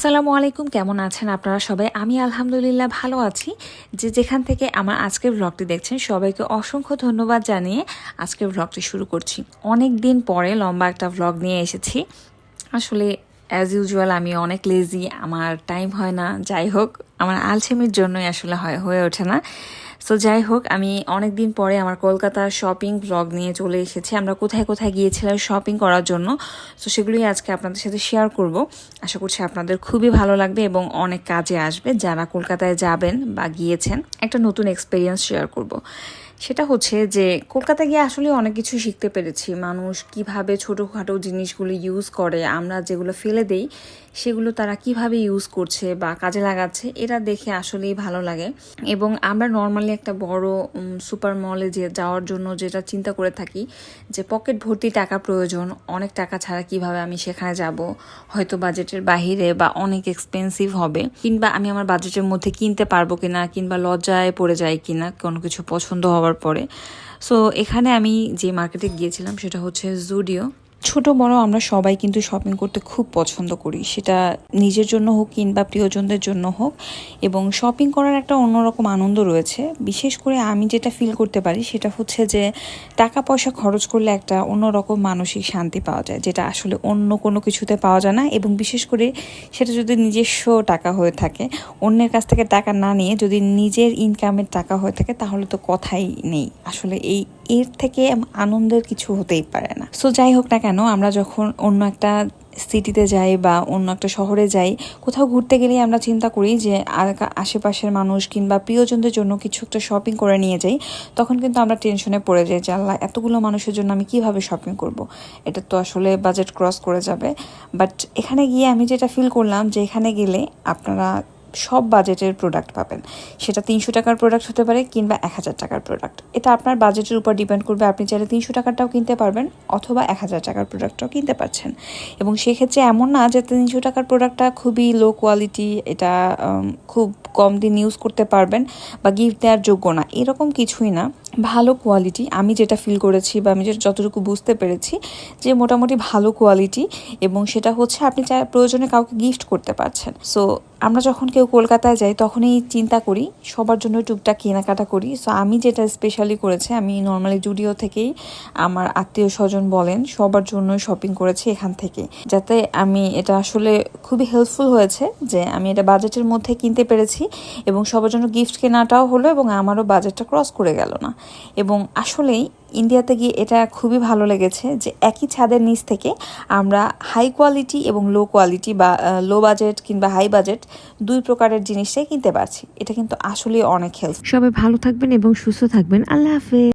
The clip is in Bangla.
আসসালামু আলাইকুম, কেমন আছেন আপনারা সবাই? আমি আলহামদুলিল্লাহ ভালো আছি। যে যেখান থেকে আমার আজকের ব্লগটি দেখছেন, সবাইকে অসংখ্য ধন্যবাদ জানিয়ে আজকের ব্লগটি শুরু করছি। অনেক দিন পরে লম্বা একটা ব্লগ নিয়ে এসেছি। আসলে অ্যাজ ইউজুয়াল আমি অনেক লেজি আমার টাইম হয় না। যাই হোক, আমার আলছেমির জন্যই আসলে হয়, হয়ে ওঠে না। সো যাই হোক আমি অনেক দিন পরে আমার কলকাতার শপিং ব্লগ নিয়ে চলে এসেছি। আমরা কোথায় কোথায় গিয়েছিলাম শপিং করার জন্য? সো সেগুলোই আজকে আপনাদের সাথে শেয়ার করব। আশা করছি আপনাদের খুবই ভালো লাগবে এবং অনেক কাজে আসবে যারা কলকাতায় যাবেন বা গিয়েছেন। একটা নতুন এক্সপিরিয়েন্স শেয়ার করব। সেটা হচ্ছে যে কলকাতা গিয়ে আসলে অনেক কিছু শিখতে পেরেছি। মানুষ কীভাবে ছোটোখাটো জিনিসগুলো ইউজ করে, আমরা যেগুলো ফেলে দেই, সেগুলো তারা কীভাবে ইউজ করছে বা কাজে লাগাচ্ছে, এটা দেখে আসলেই ভালো লাগে। এবং আমরা নর্মালি একটা বড় সুপার মলে যে যাওয়ার জন্য যেটা চিন্তা করে থাকি যে পকেট ভর্তি টাকা প্রয়োজন, অনেক টাকা ছাড়া কীভাবে আমি সেখানে যাব? হয়তো বাজেটের বাহিরে বা অনেক এক্সপেন্সিভ হবে। কিংবা আমি আমার বাজেটের মধ্যে কিনতে পারব কিনা, কিংবা লজ্জায় পড়ে যায় কিনা, কোনো কিছু পছন্দ হওয়ার পরে। সো এখানে আমি যে মার্কেটে গিয়েছিলাম সেটা হচ্ছে জুডিও ছোট, বড় আমরা সবাই কিন্তু শপিং করতে খুব পছন্দ করি। সেটা নিজের জন্য হোক কিংবা প্রিয়জনদের জন্য হোক। এবং শপিং করার একটা অন্যরকম আনন্দ রয়েছে। বিশেষ করে আমি যেটা ফিল করতে পারি সেটা হচ্ছে যে টাকা পয়সা খরচ করলে একটা অন্যরকম মানসিক শান্তি পাওয়া যায়, যেটা আসলে অন্য কোনো কিছুতে পাওয়া যায় না। এবং বিশেষ করে সেটা যদি নিজস্ব টাকা হয়ে থাকে, অন্যের কাছ থেকে টাকা না নিয়ে যদি নিজের ইনকামের টাকা হয়ে থাকে, তাহলে তো কথাই নেই। আসলে এই এর থেকে আনন্দের কিছু হতেই পারে না সো যাই হোক না কেন, আমরা যখন অন্য একটা সিটিতে যাই বা অন্য একটা শহরে যাই, কোথাও ঘুরতে গেলেই আমরা চিন্তা করি যে আশেপাশের মানুষ কিংবা প্রিয়জনদের জন্য কিছু একটা শপিং করে নিয়ে যাই, তখন কিন্তু আমরা টেনশনে পড়ে যাই যে, আল্লাহ, এতগুলো মানুষের জন্য আমি কীভাবে শপিং করব। এটা তো আসলে বাজেট ক্রস করে যাবে বাট এখানে গিয়ে আমি যেটা ফিল করলাম যে, এখানে গেলে আপনারা সব বাজেটের প্রোডাক্ট পাবেন। সেটা তিনশো টাকার প্রোডাক্ট হতে পারে কিংবা এক হাজার টাকার প্রোডাক্ট এটা আপনার বাজেটের উপর ডিপেন্ড করবে। আপনি চাইলে তিনশো টাকারটাও কিনতে পারবেন অথবা এক হাজার টাকার প্রোডাক্টটাও কিনতে পারছেন। এবং সেক্ষেত্রে এমন না যে তিনশো টাকার প্রোডাক্টটা খুবই লো কোয়ালিটি এটা খুব কম দিন ইউজ করতে পারবেন বা গিফট দেওয়ার যোগ্য না। এরকম কিছুই না। ভালো কোয়ালিটি আমি যেটা ফিল করেছি বা আমি যেটা যতটুকু বুঝতে পেরেছি যে মোটামুটি ভালো কোয়ালিটি এবং সেটা হচ্ছে আপনি চাই প্রয়োজনে কাউকে গিফট করতে পারছেন। সো আমরা যখন কেউ কলকাতায় যাই তখনই চিন্তা করি, সবার জন্য টুকটাক কেনাকাটা করি। সো আমি যেটা স্পেশালি করেছি, আমি নর্মালি জুডিও থেকেই আমার আত্মীয় স্বজন বলেন, সবার জন্য শপিং করেছি এখান থেকে। যাতে আমি এটা আসলে খুবই হেল্পফুল হয়েছে যে আমি এটা বাজেটের মধ্যে কিনতে পেরেছি এবং সবার জন্য গিফট কেনাটাও হলো এবং আমারও বাজেটটা ক্রস করে গেল না। এবং আসলেই ইন্ডিয়াতে গিয়ে এটা খুবই ভালো লেগেছে যে একই ছাদের নিচ থেকে আমরা হাই কোয়ালিটি এবং লো কোয়ালিটি বা লো বাজেট কিংবা হাই বাজেট দুই প্রকারের জিনিসটাই কিনতে পারছি। এটা কিন্তু আসলেই অনেক হেল্প সবাই ভালো থাকবেন এবং সুস্থ থাকবেন। আল্লাহ হাফেজ।